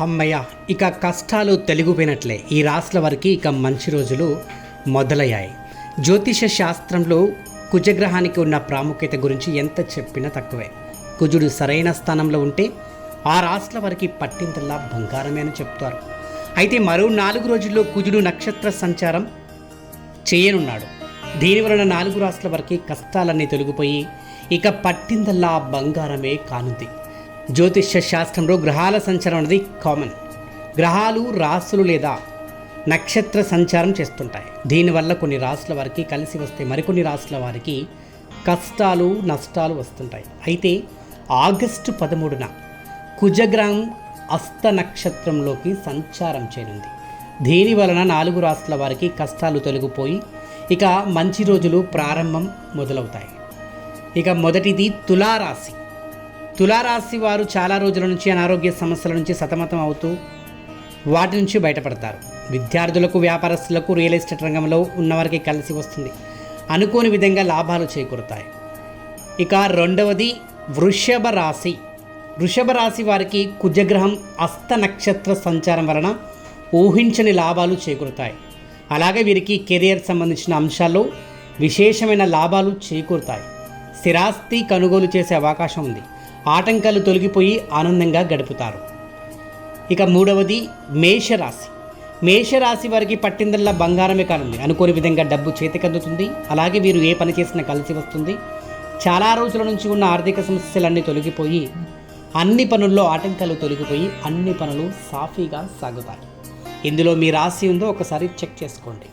అమ్మయ్య ఇక కష్టాలు తెలుగుపోయినట్లే. ఈ రాష్ట్ర వారికి ఇక మంచి రోజులు మొదలయ్యాయి. జ్యోతిష శాస్త్రంలో కుజగ్రహానికి ఉన్న ప్రాముఖ్యత గురించి ఎంత చెప్పినా తక్కువే. కుజుడు సరైన స్థానంలో ఉంటే ఆ రాశుల వారికి పట్టింతల్లా బంగారమే అని చెప్తారు. అయితే మరో నాలుగు రోజుల్లో కుజుడు నక్షత్ర సంచారం చేయనున్నాడు. దీనివలన నాలుగు రాష్ట్రాల వారికి కష్టాలన్నీ తొలగిపోయి ఇక పట్టిందల్లా బంగారమే కానుంది. జ్యోతిష్య శాస్త్రంలో గ్రహాల సంచారం అనేది కామన్ గ్రహాలు రాసులు లేదా నక్షత్ర సంచారం చేస్తుంటాయి. దీనివల్ల కొన్ని రాసుల వారికి కలిసి వస్తే మరికొన్ని రాసుల వారికి కష్టాలు నష్టాలు వస్తుంటాయి. అయితే ఆగస్టు పదమూడున కుజగ్రహం అస్త నక్షత్రంలోకి సంచారం చేయనుంది. దీని వలన నాలుగు రాష్ట్రాల వారికి కష్టాలు తొలగిపోయి ఇక మంచి రోజులు ప్రారంభం మొదలవుతాయి. ఇక మొదటిది తులారాశి. తులారాశి వారు చాలా రోజుల నుంచి అనారోగ్య సమస్యల నుంచి సతమతం అవుతూ వాటి నుంచి బయటపడతారు. విద్యార్థులకు వ్యాపారస్తులకు రియల్ ఎస్టేట్ రంగంలో ఉన్నవారికి కలిసి వస్తుంది. అనుకోని విధంగా లాభాలు చేకూరుతాయి. ఇక రెండవది వృషభ రాశి. వృషభ రాశి వారికి కుజగ్రహం అస్త నక్షత్ర సంచారం వలన ఊహించని లాభాలు చేకూరుతాయి. అలాగే వీరికి కెరియర్ సంబంధించిన అంశాల్లో విశేషమైన లాభాలు చేకూరుతాయి. స్థిరాస్తి కొనుగోలు చేసే అవకాశం ఉంది. ఆటంకాలు తొలగిపోయి ఆనందంగా గడుపుతారు. ఇక మూడవది మేషరాశి. మేషరాశి వారికి పట్టిందల్లా బంగారమే కానుంది అనుకోని విధంగా డబ్బు చేతికందుతుంది. అలాగే వీరు ఏ పని చేసినా కలిసి వస్తుంది. చాలా రోజుల నుంచి ఉన్న ఆర్థిక సమస్యలన్నీ తొలగిపోయి అన్ని పనుల్లో ఆటంకాలు తొలగిపోయి అన్ని పనులు సాఫీగా సాగుతాయి. ఇందులో మీ రాశి ఉందో ఒకసారి చెక్ చేసుకోండి.